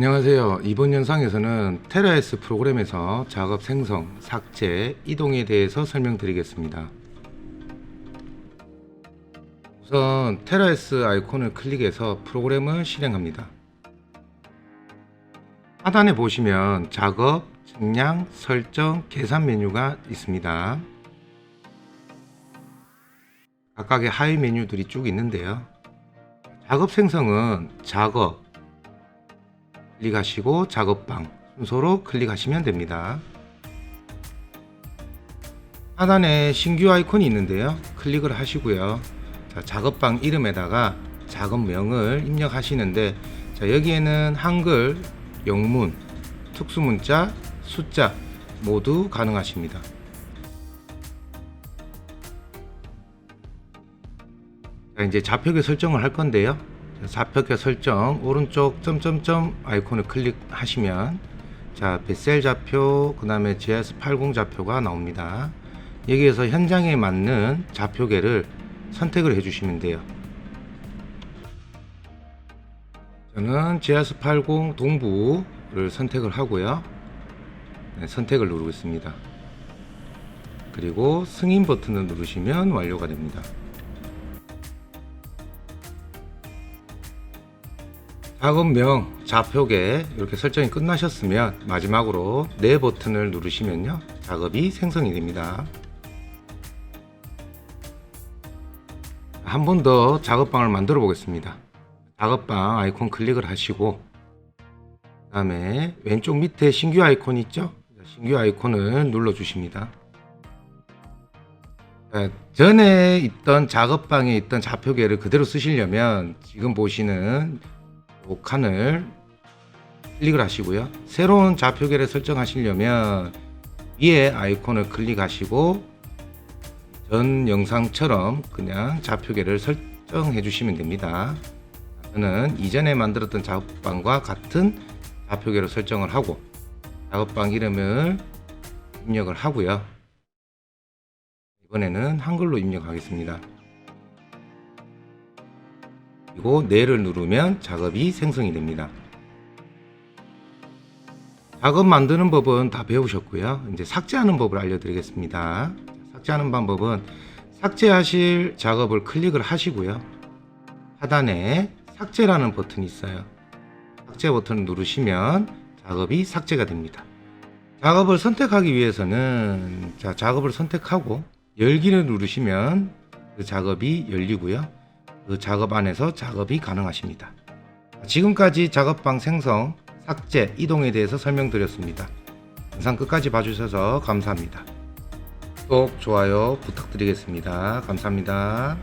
안녕하세요. 이번 영상에서는 테라S 프로그램에서 작업 생성, 삭제, 이동에 대해서 설명드리겠습니다. 우선 테라S 아이콘을 클릭해서 프로그램을 실행합니다. 하단에 보시면 작업, 측량, 설정, 계산 메뉴가 있습니다. 각각의 하위 메뉴들이 쭉 있는데요. 작업 생성은 작업, 클릭하시고 작업방 순서로 클릭하시면 됩니다. 하단에 신규 아이콘이 있는데요. 클릭을 하시고요. 자, 작업방 이름에다가 작업명을 입력하시는데 자, 여기에는 한글, 영문, 특수문자, 숫자 모두 가능하십니다. 자, 이제 좌표계 설정을 할 건데요. 좌표계 설정 오른쪽 점점점 아이콘을 클릭하시면 자 베셀 좌표 그 다음에 GS80 좌표가 나옵니다. 여기에서 현장에 맞는 좌표계를 선택을 해 주시면 돼요. 저는 GS80 동부를 선택을 하고요. 네, 선택을 누르고 있습니다. 그리고 승인 버튼을 누르시면 완료가 됩니다. 작업명 좌표계 이렇게 설정이 끝나셨으면 마지막으로 네 버튼을 누르시면요. 작업이 생성이 됩니다. 한 번 더 작업방을 만들어 보겠습니다. 작업방 아이콘 클릭을 하시고 그 다음에 왼쪽 밑에 신규 아이콘 있죠? 신규 아이콘을 눌러 주십니다. 자, 전에 있던 작업방에 있던 좌표계를 그대로 쓰시려면 지금 보시는 요 칸을 클릭을 하시고요. 새로운 좌표계를 설정하시려면 위에 아이콘을 클릭하시고 전 영상처럼 그냥 좌표계를 설정해 주시면 됩니다. 저는 이전에 만들었던 작업방과 같은 좌표계로 설정을 하고 작업방 이름을 입력을 하고요. 이번에는 한글로 입력하겠습니다. 그리고 네를 누르면 작업이 생성이 됩니다. 작업 만드는 법은 다 배우셨고요. 이제 삭제하는 법을 알려드리겠습니다. 삭제하는 방법은 삭제하실 작업을 클릭을 하시고요. 하단에 삭제라는 버튼이 있어요. 삭제 버튼을 누르시면 작업이 삭제가 됩니다. 작업을 선택하기 위해서는 자, 작업을 선택하고 열기를 누르시면 그 작업이 열리고요. 그 작업 안에서 작업이 가능하십니다. 지금까지 작업방 생성, 삭제, 이동에 대해서 설명드렸습니다. 영상 끝까지 봐주셔서 감사합니다. 구독, 좋아요 부탁드리겠습니다. 감사합니다.